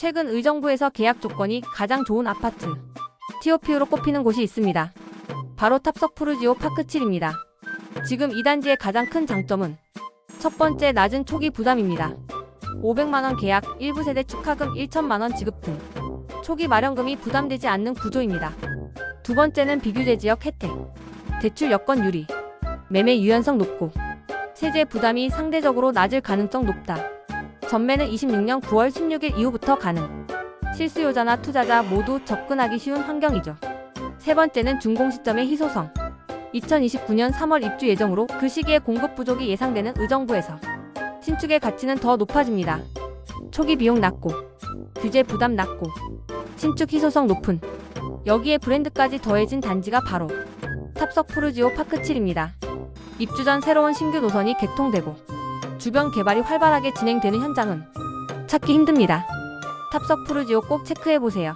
최근 의정부에서 계약 조건이 가장 좋은 아파트 TOP로 꼽히는 곳이 있습니다. 바로 탑석 푸르지오 파크 7입니다. 지금 이 단지의 가장 큰 장점은 첫 번째 낮은 초기 부담입니다. 500만원 계약, 일부 세대 축하금 1천만원 지급 등 초기 마련금이 부담되지 않는 구조입니다. 두 번째는 비규제 지역 혜택, 대출 여건 유리, 매매 유연성 높고 세제 부담이 상대적으로 낮을 가능성 높다. 전매는 26년 9월 16일 이후부터 가능. 실수요자나 투자자 모두 접근하기 쉬운 환경이죠. 세 번째는 준공 시점의 희소성. 2029년 3월 입주 예정으로 그 시기에 공급 부족이 예상되는 의정부에서 신축의 가치는 더 높아집니다. 초기 비용 낮고 규제 부담 낮고 신축 희소성 높은 여기에 브랜드까지 더해진 단지가 바로 탑석 푸르지오 파크 7입니다. 입주 전 새로운 신규 노선이 개통되고 주변 개발이 활발하게 진행되는 현장은 찾기 힘듭니다. 탑석 푸르지오 꼭 체크해 보세요.